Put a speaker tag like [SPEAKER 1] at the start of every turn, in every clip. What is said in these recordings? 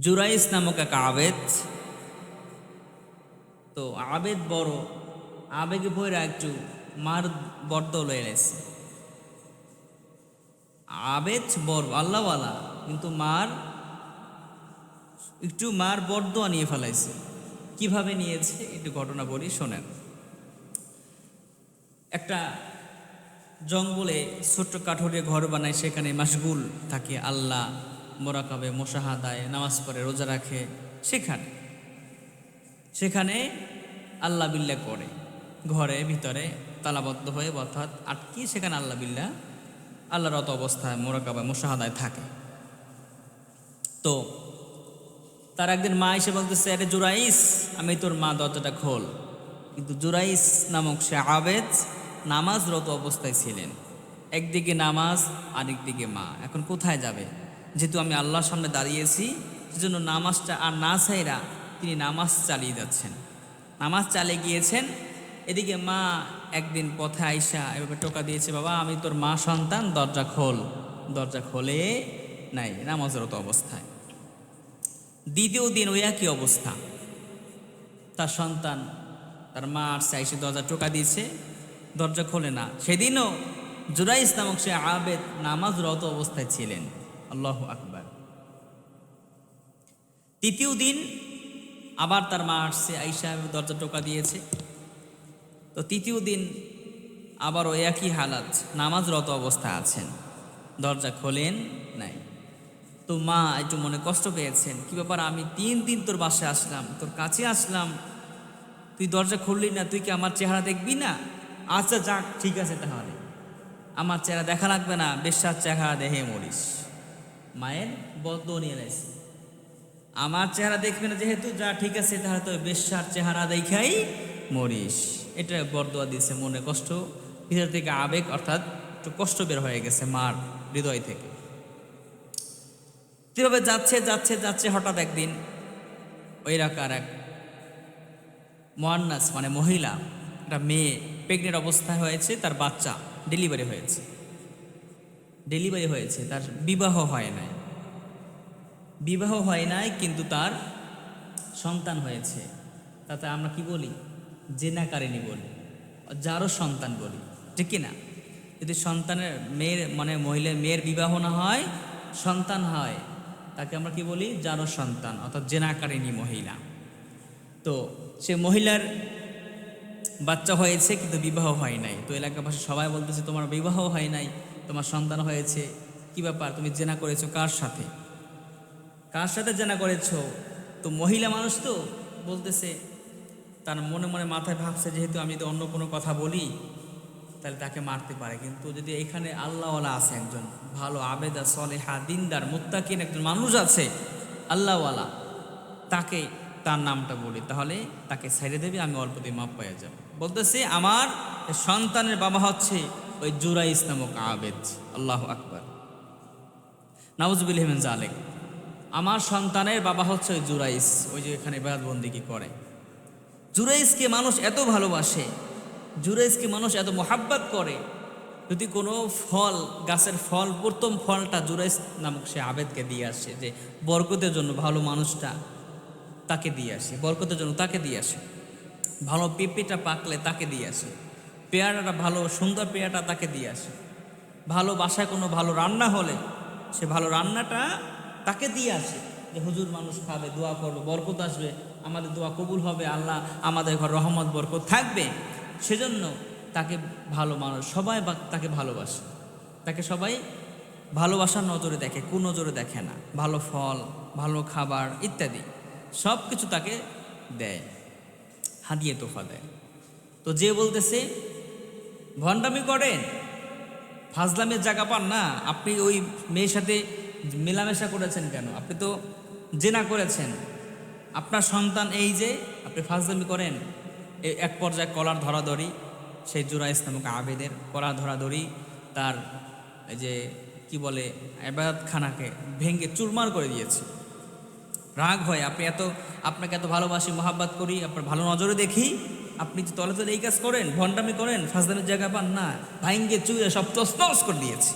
[SPEAKER 1] জুরাইস নামক এক আবেদ। তো আবেদ বড়, আবেগে বইরা একটু মার বর্দ লয়েছে আবেদ বড়, আল্লাহওয়ালা, কিন্তু মার, একটু মার বর্দোয়া নিয়ে ফেলাইছে। কীভাবে নিয়েছে একটু ঘটনা বলি, শোনেন। একটা জঙ্গলে ছোট্ট কাঠুরে ঘর বানায়, সেখানে মাসগুল থাকে, আল্লাহ। মোরাকাবে, মোশাহাদায় নামাজ পড়ে, রোজা রাখে, সেখানে সেখানে আল্লাহ বিল্লা করে। ঘরে, ভিতরে তালাবদ্ধ হয়ে অর্থাৎ আটকি সেখানে আল্লাহ বিল্লা, আল্লাহর অত অবস্থায় মোরাকাবায় মোশাহাদায় থাকে। তো তার একদিন মা এসে বলতেছে, আরে জুরাইস, আমি তোর মা দরজাটা খোল। কিন্তু জুরাইস নামক সে আবেদ নামাজরত অবস্থায় ছিলেন। একদিকে নামাজ, আরেকদিকে মা। এখন কোথায় যাবে? যেহেতু আমি আল্লাহর সামনে দাঁড়িয়েছি, সেজন্য নামাজটা আর না চাইরা তিনি নামাজ চালিয়ে যাচ্ছেন। নামাজ চালিয়ে গিয়েছেন, এদিকে মা একদিন পথে আইসা এভাবে টোকা দিয়েছে, বাবা, আমি তোর মা সন্তান, দরজা খোল। দরজা খোলে নাই নামাজরত অবস্থায়। দ্বিতীয় দিন ওই একই অবস্থা। তার সন্তান, তার মা আসছে এসে দরজা টোকা দিয়েছে, দরজা খোলে না। সেদিনও জুরাইস নামক সে আবেদ নামাজরত অবস্থায় ছিলেন। আল্লাহ আকবার। তৃতীয় দিন আবার তার মা আসছে আইসা দরজা টোকা দিয়েছে। তো তৃতীয় দিন আবার ওই একই হালাত, নামাজরত অবস্থায় আছেন। দরজা খোলেন নাই। তো মা একটু মনে কষ্ট পেয়েছেন, কি ব্যাপার, আমি তিন দিন তোর বাসায় আসলাম, তোর কাছে আসলাম। তুই দরজা খুললি না, তুই কি আমার চেহারা দেখবি না? আচ্ছা যাক, ঠিক আছে তাহলে। আমার চেহারা দেখা লাগবে না বেশ্যার চেহারা দেখে মরিস। মায়ের বদ্ধ নিয়ে রয়েছে আমার চেহারা দেখবে না যেহেতু যা ঠিক আছে তাহলে তো বেশ্যার চেহারা দেখাই মরিস। এটা বরদোয়া দিয়েছে মনে কষ্ট। ভিতর থেকে আবেগ অর্থাৎ একটু কষ্ট বের হয়ে গেছে মার হৃদয় থেকে। কীভাবে যাচ্ছে যাচ্ছে যাচ্ছে হঠাৎ একদিন ওই এলাকার এক মোয়ান্নাস মানে মহিলা, একটা মেয়ে প্রেগনেন্ট অবস্থায় হয়েছে, তার বাচ্চা ডেলিভারি হয়েছে। ডেলিভারি হয়েছে, তার বিবাহ হয় নাই। বিবাহ হয় নাই, কিন্তু তার সন্তান হয়েছে। তাতে আমরা কি বলি? জেনাকারিনী বলি। যারও সন্তান বলি। ঠিক না? যদি সন্তানের মেয়ের মানে মহিলার মেয়ের বিবাহ না হয়, সন্তান হয়, তাকে আমরা কি বলি? যারও সন্তান, অর্থাৎ জেনাকারিনী মহিলা। তো সে মহিলার বাচ্চা হয়েছে, কিন্তু বিবাহ হয় নাই। তো এলাকাবাসী সবাই বলতেছে, তোমার বিবাহ হয় নাই, তোমার সন্তান হয়েছে। কি ব্যাপার? তুমি জেনা করেছ কার সাথে? কার সাথে জেনা করেছ? তো মহিলা মানুষ তো, বলতেছে, তার মনে মনে মাথায় ভাবছে যেহেতু আমি যদি অন্য কোনো কথা বলি, তাহলে তাকে মারতে পারে। কিন্তু যদি এখানে আল্লাহওয়ালা আছে একজন, ভালো, আবেদা, সলেহা, দিনদার, মুত্তাকিন একজন মানুষ আছে, আল্লাহওয়ালা, তাকে তার নামটা বলি, তাহলে তাকে ছেড়ে দেবে, আমি অল্পতে মাপ পেয়ে যাব। বলতেছে, আমার সন্তানের বাবা হচ্ছে ওই জুরাইস নামক আবেদ, আল্লাহ আকবর। নাউজুবিল হেমেন জালেক আমার সন্তানের বাবা হচ্ছে ওই জুরাইস, ওই যে এখানে বেড়াতবন্দিকে করে। জুরাইসকে মানুষ এত ভালোবাসে, জুরাইসকে মানুষ এত মোহাব্বত করে, যদি কোনো ফল, গাছের ফল, প্রথম ফলটা জুরাইস নামক সে আবেদকে দিয়ে আসে যে, বরকতের জন্য ভালো মানুষটা তাকে দিয়ে আসে, বরকতের জন্য তাকে দিয়ে আসে। ভালো পেঁপেটা পাকলে তাকে দিয়ে আসে, পেয়ারাটা ভালো, সুন্দর পেয়ারাটা তাকে দিয়ে আসে। ভালো বাসায় কোনো ভালো রান্না হলে, সে ভালো রান্নাটা তাকে দিয়ে আসে যে, হুজুর, মানুষ খাবে, দোয়া করবে, বরকত আসবে, আমাদের দোয়া কবুল হবে, আল্লাহ আমাদের ঘর রহমত, বরকত থাকবে। সেজন্য তাকে ভালো মানুষ, সবাই তাকে ভালোবাসে। তাকে সবাই ভালোবাসার নজরে দেখে কোন নজরে দেখে না। ভালো ফল, ভালো খাবার ইত্যাদি সব কিছু তাকে দেয়, হাদিয়ে তোফা দেয়। তো যে বলতেছে, ভণ্ডামি করেন, ফাজলামের জায়গা পান না, আপনি ওই মেয়ের সাথে মেলামেশা করেছেন কেন? আপনি তো জেনা করেছেন। আপনার সন্তান এই যে, আপনি ফাজলামি করেন এক পর্যায়ে কলার ধরাধরি, সেই জোড়া ইসলামক আবেদের কলার ধরাধরি, তার এই যে, কি বলে আবাদত খানাকে ভেঙে চুরমার করে দিয়েছে। রাগ হয়, আপনি এত, আপনাকে এত ভালোবাসি, মোহাব্বত করি, আপনার ভালো নজরে দেখি, আপনি যে তলে তলে এই কাজ করেন, ভণ্ডামি করেন ফাজদামের জায়গা পান না ভাইঙ্গে চুয়ে সব তসনস করে দিয়েছি।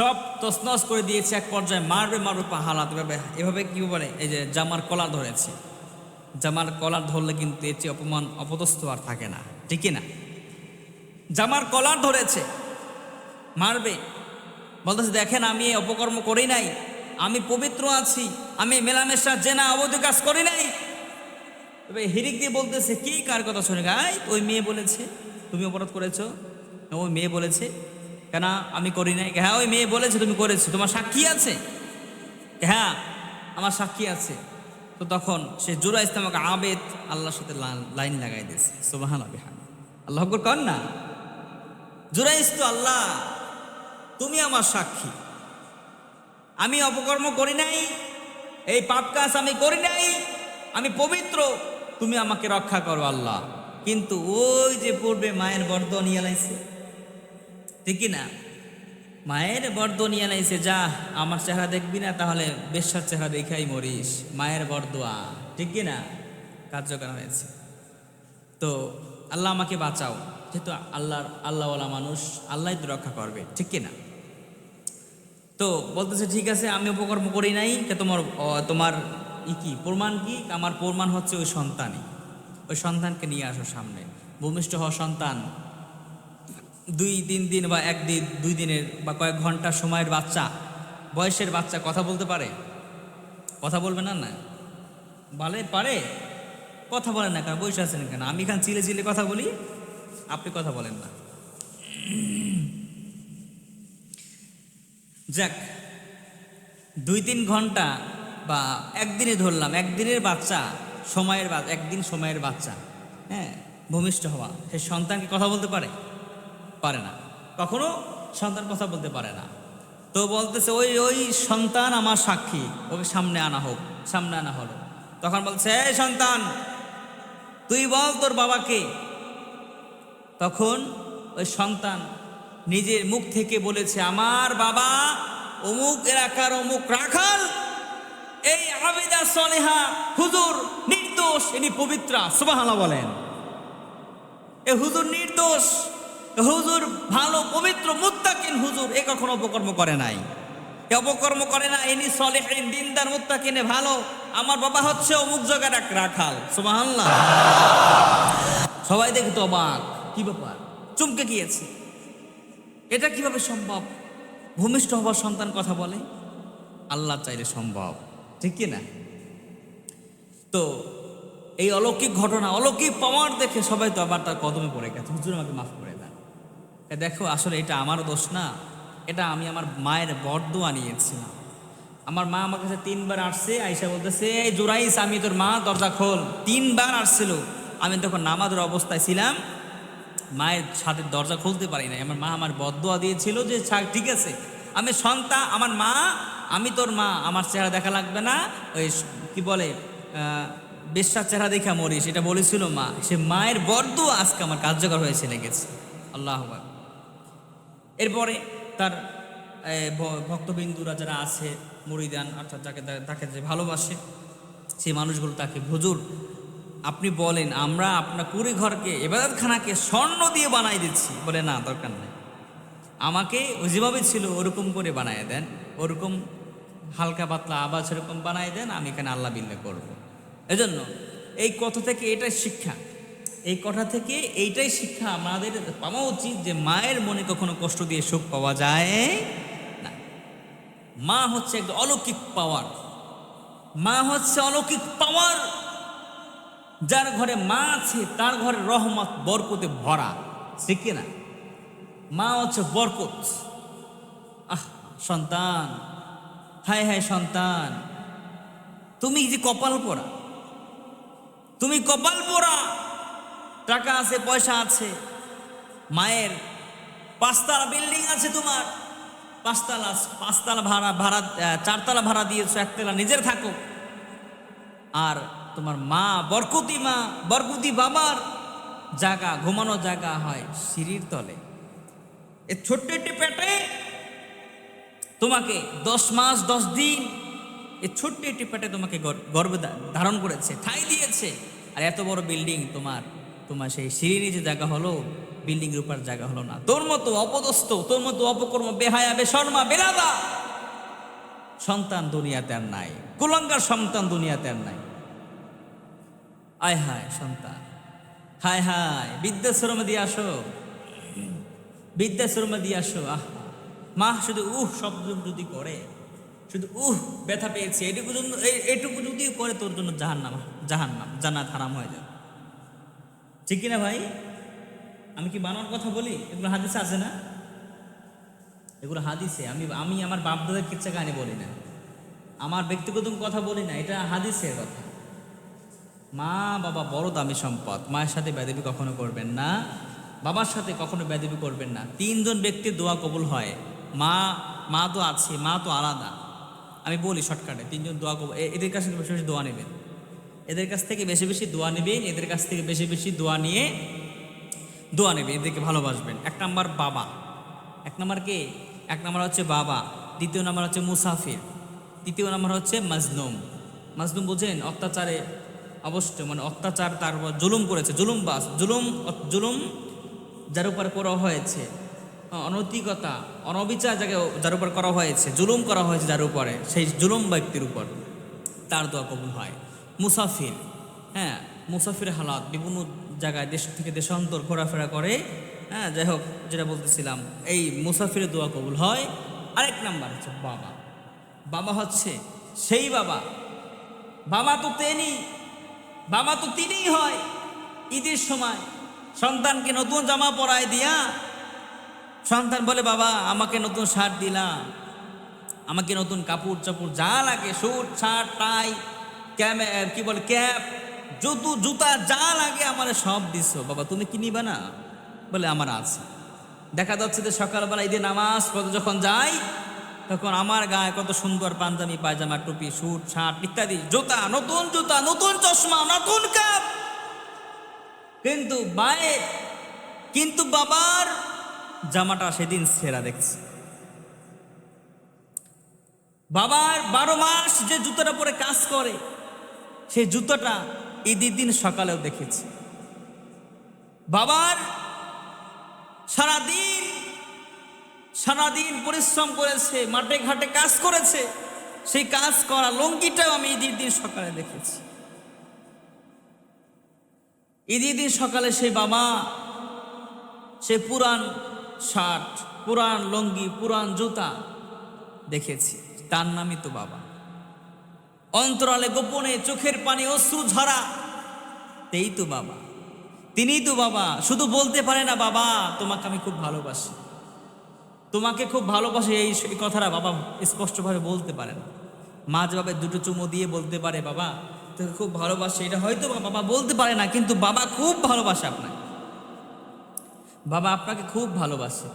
[SPEAKER 1] সব তসনস করে দিয়েছে এক পর্যায়ে, মারবে মারবে পা হালাত এভাবে কি বলে? এই যে জামার কলার ধরেছে। জামার কলার ধরলে কিন্তু এর চেয়ে অপমান, অপদস্থ আর থাকে না। ঠিকই না? জামার কলার ধরেছে। মারবে। বলতেছে, দেখেন, আমি অপকর্ম করি নাই। আমি পবিত্র আছি। আমি মেলামেশা, জেনা, অবৈধ কাজ করি নাই। তবে হিরিক দিয়ে বলতেছে, কি কার কথা শুনে গাই ওই মেয়ে বলেছে। তুমি অপরাধ করেছ? ওই মেয়ে বলেছে। কেন আমি করি নাই? হ্যাঁ ওই মেয়ে বলেছে তুমি করেছ। তোমার সাক্ষী আছে? হ্যাঁ আমার সাক্ষী আছে। তো তখন সে জুরা ইসলামকে আবেদ আল্লাহর সাথে লাইন লাগাই দিয়েছে। সুবাহান আবিহান আল্লাহ আকবর কর না? জুরাইস তো আল্লাহ, তুমি আমার সাক্ষী। আমি অপকর্ম করি নাই, এই পাপ কাজ আমি করি নাই, আমি পবিত্র, তুমি আমাকে রক্ষা করো আল্লাহ। কিন্তু ওই যে পূর্বে মায়ের বর্দ নিয়ে লাইছে ঠিকই না? মায়ের বর্দ নিয়ে লাইছে যা, আমার চেহারা দেখবি না, তাহলে বেশ্যার চেহারা দেখাই মরিস। মায়ের বরদোয়া, ঠিক না? কার্যকর হয়েছে। তো আল্লাহ আমাকে বাঁচাও, যেহেতু আল্লাহর, আল্লাহওয়ালা মানুষ আল্লাহ তো রক্ষা করবে, ঠিক কি না? তো বলতেছে, ঠিক আছে, আমি উপকর্ম করি নাই তোমার তোমার ই কি, প্রমাণ কি? আমার প্রমাণ হচ্ছে ওই সন্তানই। ওই সন্তানকে নিয়ে আসো সামনে। ভূমিষ্ঠ হওয়া সন্তান দুই তিন দিন বা একদিন দুই দিনের বা কয়েক ঘণ্টা সময়ের বাচ্চা, বয়সের বাচ্চা কথা বলতে পারে? কথা বলবে না না? বলে, পারে। কথা বলেন না কেন? বসে আছেন কেন? আমি এখানে চিলে চিলে কথা বলি, আপনি কথা বলেন না। যাক, দুই তিন ঘণ্টা বা একদিনে ধরলাম, একদিনের বাচ্চা, সময়ের একদিন সময়ের বাচ্চা হ্যাঁ ভূমিষ্ঠ হওয়া। সে সন্তানকে কথা বলতে পারে? পারে না। কখনো? সন্তান কথা বলতে পারে না। তো বলতেছে, ওই ওই সন্তান আমার সাক্ষী। ওকে সামনে আনা হোক, সামনে আনা হলো। তখন বলছে, এই সন্তান, তুই বল তোর বাবাকে তখন ওই সন্তান নিজের মুখ থেকে বলেছে, আমার বাবা অমুক এলাকার অমুক রাখাল। এই আবেদা সনেহা হুজুর নির্দোষ, ইনি পবিত্রা সুবাহানা বলেন। এ হুজুর নির্দোষ হুজুর ভালো পবিত্র মুত্তাকিন হুজুর এ কখনো অপকর্ম করে নাই। এ অপকর্ম করে না, ইনি সলেহিন, দিনদার মুত্তাকিনে ভালো। আমার বাবা হচ্ছে অমুক জায়গার এক রাখাল, সুবহানাল্লাহ। সবাই দেখে তো অবাক, কি ব্যাপার? চমকে গিয়েছে। এটা কীভাবে সম্ভব? ভূমিষ্ঠ হবার সন্তান কথা বলে? আল্লাহ চাইলে সম্ভব, ঠিক কি না? তো এই অলৌকিক ঘটনা, অলৌকিক পাওয়ার দেখে সবাই তো আবার তার কদমে পড়ে গেছে। হুজুর আমাকে মাফ করে দেখো আসলে এটা আমার দোষ না। এটা আমি আমার মায়ের বরদোয়া নিয়েছিলাম। আমার মা আমার কাছে তিনবার আসছে আইসা বলতেছে এই জোরাইস আমি তোর মা দরজা খোল। তিনবার আসছিল। আমি তখন নামাজের অবস্থায় ছিলাম। মায়ের ছাদের দরজা খুলতে পারি না আমার মা আমার বদদোয়া দিয়েছিল যে "ছাড়, ঠিক আছে। আমি সন্তান আমার মা আমি তোর মা। আমার চেহারা দেখা লাগবে না। ওই কি বলে বেশ্যার চেহারা দেখা মরিস। এটা বলেছিল মা। সে মায়ের বরদোয়া আজকে আমার কার্যকর হয়েছে লেগেছে। আল্লাহ আকবার। এরপরে তার ভক্তবিন্দুরা যারা আছে, মরিদান, অর্থাৎ যাকে তাকে যে ভালোবাসে, সেই মানুষগুলো তাকে, হুজুর, আপনি বলেন, আমরা আপনার কুড়ি ঘরকে, এবাদতখানাকে স্বর্ণ দিয়ে বানাই দিচ্ছি। বলে, না, দরকার নেই। আমাকে যেভাবে ছিল, ওরকম করে বানায় দেন। ওরকম হালকা পাতলা আবার সেরকম বানায় দেন, আমি এখানে আল্লাহ বিল্লা করব। এজন্য এই কথা থেকে এটাই শিক্ষা। এই কথা থেকে এইটাই শিক্ষা আমাদের পাওয়া উচিত যে মায়ের মনে কখনো কষ্ট দিয়ে সুখ পাওয়া যায় না। মা হচ্ছে একটা অলৌকিক পাওয়ার মা হচ্ছে অলৌকিক পাওয়ার যার ঘরে মা আছে, তার ঘরে রহমত, বরকতে ভরা। সে কিনা মা হচ্ছে বরকত। আহ, সন্তান। হায় হায়, সন্তান। তুমি যে কপাল পরা তুমি কপাল পরা টাকা আছে, পয়সা আছে। মায়ের পাঁচতলা বিল্ডিং আছে তোমার। পাঁচতলা পাঁচতলা ভাড়া ভাড়া চারতলা ভাড়া দিয়েছ, একতলা, নিজের থাকো। আর তোমার মা বরকতি মা, বরকতি বাবার জায়গা, ঘুমানো জায়গা হয় সিঁড়ির তলে। এ ছোট্ট একটি পেটে তোমাকে দশ মাস, দশ দিন এ ছোট্ট একটি পেটে তোমাকে গর- গর্ভে ধারণ করেছে, ঠাই দিয়েছে। আর এত বড় বিল্ডিং তোমার তোমার সেই সিঁড়ির যে জায়গা হলো বিল্ডিং এর উপর জায়গা হলো না। তোর মতো অপদস্থ, তোর মতো অপকর্ম, বেহায়া, বেশর্মা, বেরাদা সন্তান দুনিয়াতে আর নাই। কুলঙ্গার সন্তান দুনিয়াতে আর নাই। আয় হায় সন্তান। হায় হায় বিদ্যাশ্রমে দিয়ে আসো। বিদ্যাশ্রমে দিয়ে আসো। আহ, মা শুধু উহ শব্দ যদি করে, শুধু উহ ব্যথা পেয়েছে, এটুকু জন্য এটুকু যদি করে তোর জন্য জাহান্নাম জাহান্নাম, জান্নাত হারাম হয়ে যাবে। ঠিক কিনা ভাই? আমি কি বানানোর কথা বলি? এগুলো হাদিসে আছে না? এগুলো হাদিসে। আমি আমি আমার বাপ দাদার কিচ্ছা কাহিনী বলি না। আমার ব্যক্তিগত কথা বলি না। এটা হাদিসের কথা। মা বাবা বড় দামি সম্পদ। মায়ের সাথে বেদবি কখনো করবেন না। বাবার সাথে কখনো বেদবি করবেন না। তিনজন ব্যক্তির দোয়া কবুল হয়। মা মা তো আছে, মা তো আলাদা। আমি বলি শর্টকাটে, তিনজন দোয়া কবুল এদের কাছ দোয়া নেবেন। এদের কাছ থেকে বেশি বেশি দোয়া নেবেন এদের কাছ থেকে বেশি বেশি দোয়া নিয়ে দোয়া নেবেন এদেরকে ভালোবাসবেন। এক নাম্বার বাবা। এক নাম্বার কে? এক নাম্বার হচ্ছে বাবা। দ্বিতীয় নাম্বার হচ্ছে মুসাফির। তৃতীয় নাম্বার হচ্ছে মাজলুম। মাজলুম বোঝেন অত্যাচারে অবশ্য মানে অত্যাচার তার উপর জুলুম করেছে জুলুম বাস জুলুম জুলুম যার উপর করা হয়েছে। আহ, অনৈতিকতা অনবিচার যাকে যার উপর করা হয়েছে জুলুম করা হয়েছে যার উপরে সেই জুলুম ব্যক্তির উপর তার দোয়া কবুল হয়। মুসাফির হ্যাঁ মুসাফির হালাত, বিভিন্ন জায়গায় দেশ থেকে দেশান্তর ঘোরাফেরা করে হ্যাঁ যাই হোক, যেটা বলতেছিলাম, এই মুসাফিরের দোয়া কবুল হয়। আরেক নাম্বার হচ্ছে বাবা। বাবা হচ্ছে সেই বাবা। বাবা তো তেনি, বাবা তো তিনিই হয় ঈদের সময়। সন্তানকে নতুন জামা পরায় দিয়া, সন্তান বলে, বাবা, আমাকে নতুন শার্ট দিলাম আমাকে নতুন কাপড় চাপড় যা লাগে স্যুট শার্ট, টাই ক্যামে কি বলে, ক্যাপ জুতো জুতা যা লাগে আমার সব দিছো। বাবা, তুমি কি নিবা না? বলে, আমার আছে। দেখা যাচ্ছে যে সকালবেলা ঈদের নামাজ পড়তে যখন যাই, তখন আমার গায়ে কত সুন্দর পাঞ্জাবি, পায়জামা, টুপি স্যুট শার্ট ইত্যাদি, জুতা, নতুন জুতা, নতুন চশমা, নতুন কাপ কিন্তু মায়ের কিন্তু বাবার জামাটা সেদিন সেরা দেখছে। বাবার বারো মাস যে জুতোটা পরে কাজ করে সেই জুতোটা ঈদের দিন সকালেও দেখেছি। বাবার সারাদিন সারাদিন পরিশ্রম করেছে, মাঠে ঘাটে কাজ করেছে, সেই কাজ করা লঙ্গিটাও আমি ঈদের দিন সকালে দেখেছি। ঈদের দিন সকালে সেই বাবা, সে পুরান শার্ট পুরান লঙ্গি পুরান জুতা দেখেছি। তার নামই তো বাবা। অন্তরালে গোপনে চোখের পানি অশ্রু ঝরা। তেই তো বাবা। তিনিই তো বাবা। শুধু বলতে পারে না, বাবা, তোমাকে আমি খুব ভালোবাসি। তোমাকে খুব ভালোবাসি এই কথাটা বাবা স্পষ্টভাবে বলতে পারে না। মা যেভাবে দুটো চুমো দিয়ে বলতে পারে, বাবা, তোকে খুব ভালোবাসে। এটা হয়তো বাবা বলতে পারে না, কিন্তু বাবা খুব ভালোবাসে আপনাকে। বাবা আপনাকে খুব ভালোবাসে।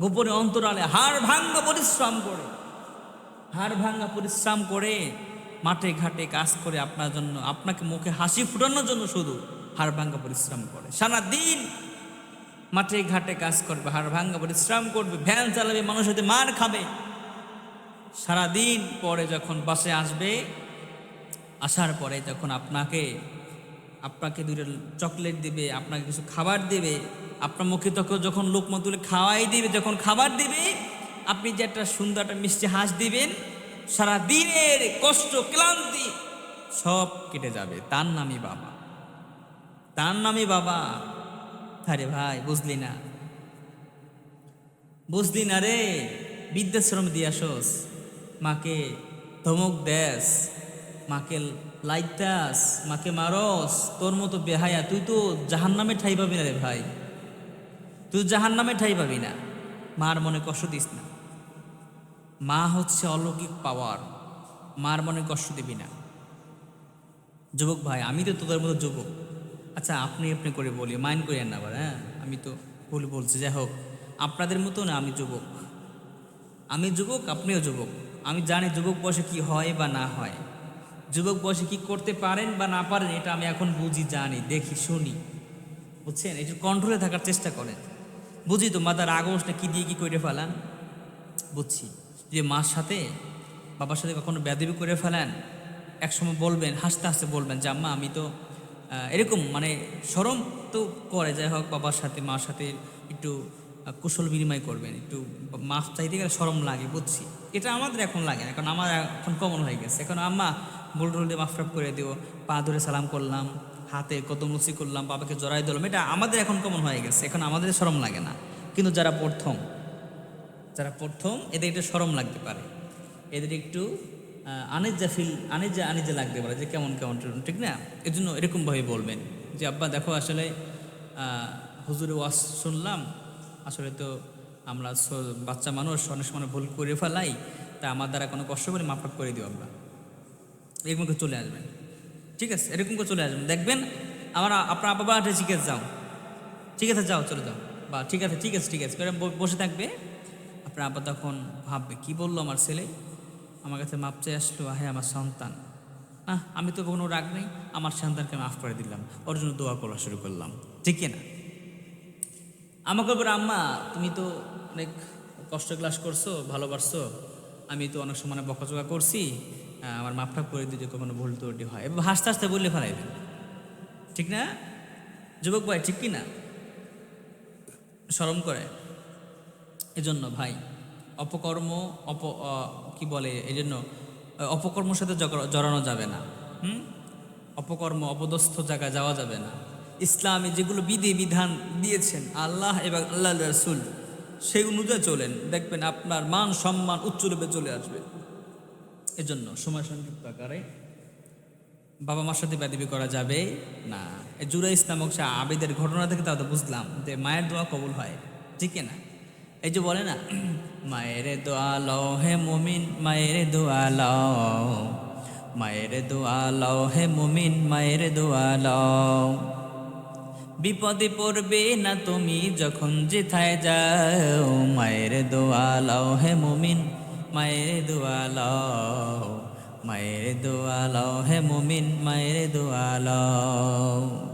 [SPEAKER 1] গোপনে অন্তরালে হাড় ভাঙ্গা পরিশ্রম করে। হাড় ভাঙ্গা পরিশ্রম করে মাঠে ঘাটে কাজ করে আপনার জন্য, আপনাকে মুখে হাসি ফুটানোর জন্য শুধু হাড় ভাঙ্গা পরিশ্রম করে। সারা দিন মাঠে ঘাটে কাজ করবে, হাড় ভাঙ্গা পরিশ্রম করবে, ভ্যান চালাবে মানুষ হতে মার খাবে। সারাদিন পরে যখন বাসে আসবে, আসার পরে যখন আপনাকে আপনাকে দুটো চকলেট দিবে, আপনাকে কিছু খাবার দেবে, আপনার মুখে তখন যখন লোক তুলে খাওয়াই দিবে, যখন খাবার দিবে, আপনি যে একটা সুন্দর একটা মিষ্টি হাঁস দিবেন সারা দিনের কষ্ট, ক্লান্তি সব কেটে যাবে। তার নামই বাবা। তার নামই বাবা। আরে ভাই, বুঝলি না। বুঝলি না রে। বৃদ্ধাশ্রম দিয়াসস মাকে ধমক দেস। মাকে লাইতাস। মাকে মারস। তোর মতো বেহায়া। তুই তো জাহান নামে ঠাই পাবি না রে ভাই। তুই জাহান নামে ঠাই পাবি না। মার মনে কষ্ট দিস না। মা হচ্ছে অলৌকিক পাওয়ার। মার মনে কষ্ট দিবি না। যুবক ভাই, আমি তো তোদের মতো যুবক। আচ্ছা আপনি আপনি করে বলি মাইন্ড করেন না আবার হ্যাঁ? আমি তো ভুল বলছি, যাই হোক। আপনাদের মতো না আমি যুবক। আমি যুবক, আপনিও যুবক। আমি জানি যুবক বয়সে কি হয় বা না হয়। যুবক বয়সে কি করতে পারেন বা না পারেন, এটা আমি এখন বুঝি, জানি, দেখি, শুনি। বুঝছেন? একটু কন্ট্রোলে থাকার চেষ্টা করেন। বুঝি তো মাতার আগস্ট না কি দিয়ে কি করে ফেলান? বুঝছি। যে মার সাথে বাবার সাথে কখনো বেদবি করে ফেলেন, একসময় বলবেন, হাসতে হাসতে বলবেন যে, আম্মা, আমি তো এরকম মানে সরম তো করে, যাই হোক, বাবার সাথে, মার সাথে একটু কুশল বিনিময় করবেন, একটু মাফ চাইতে গেলে সরম লাগে, বুঝছি। এটা আমাদের এখন লাগে না, কারণ আমার এখন কমন হয়ে গেছে। এখন আম্মা, ভুল টুল মাফ টাফ করে দিও, পা ধরে সালাম করলাম, হাতে কত মুসি করলাম, বাবাকে জড়াই দিলাম এটা আমাদের এখন কমন হয়ে গেছে, এখন আমাদের সরম লাগে না। কিন্তু যারা প্রথম যারা প্রথম এদের একটু সরম লাগতে পারে। এদের একটু আহ, আনিজ্জা ফিল আনিজ্জা আনিজ্জা লাগতে পারে যে কেমন কেমন ঠিক না? এই জন্য এরকমভাবে বলবেন যে আব্বা দেখো আসলে হুজুরে ওয়াজ শুনলাম। আসলে তো আমরা বাচ্চা মানুষ অনেক সময় ভুল করে ফেলাই। তা আমার দ্বারা কোনো কষ্ট করে মাফাক করে দিও আমরা এরকম করে চলে আসবেন। ঠিক আছে? এরকম করে চলে আসবেন। দেখবেন আমার আপনার ঠিক আছে যাও। ঠিক আছে? যাও চলে যাও। বা ঠিক আছে ঠিক আছে ঠিক আছে। বসে থাকবে। আপনার আব্বা তখন ভাববে, কি বলল আমার ছেলে? আমার কাছে মাপ চেয়ে আসলো হ্যাঁ আমার সন্তান। না আমি তো কোনো রাগ নেই, আমার সন্তানকে মাফ করে দিলাম, ওর জন্য দোয়া করা শুরু করলাম। ঠিক না? আমাকে বলে আম্মা, তুমি তো অনেক কষ্ট ক্লাস করছ ভালোবাসছো আমি তো অনেক সময় বকাচকা করছি আমার মাপটা করে দিতে কখনো ভুল ত্রুটি হয়। এবার হাসতে হাসতে বললে ফেলাইবেন। ঠিক না? যুবক ভাই, ঠিক কি না? স্মরণ করে। এজন্য ভাই, অপকর্ম, অপ কি বলে এই জন্য অপকর্মের সাথে জড়ানো যাবে না, হুম? অপকর্ম, অপদস্থ জায়গায় যাওয়া যাবে না। ইসলামে যেগুলো বিধি, বিধান দিয়েছেন, আল্লাহ এবং আল্লাহ রসুল, সেই অনুযায়ী চলেন। দেখবেন আপনার মান, সম্মান উচ্চ রূপে চলে আসবে। এজন্য সময় সংক্ষিপ্ত আকারে, বাবা মার সাথে ব্যাধিবি করা যাবে না। এই জুরাইস নামক সে আবেদের ঘটনা থেকে তাও তো বুঝলাম যে মায়ের দোয়া কবুল হয়, ঠিক না? এই যে বলে না, মায়ের দোয়া হে মুমিন, মায়ের দোয়া লও মায়ের দোয়া লও হে মুমিন, মায়ের দোয়া লও বিপদে পড়বে না তুমি যখন যেথায় যাও। মায়ের দোয়া হে মুমিন, মায়ের দোয়া লও মায়ের দোয়া লও হে মুমিন, মায়ের দোয়া লও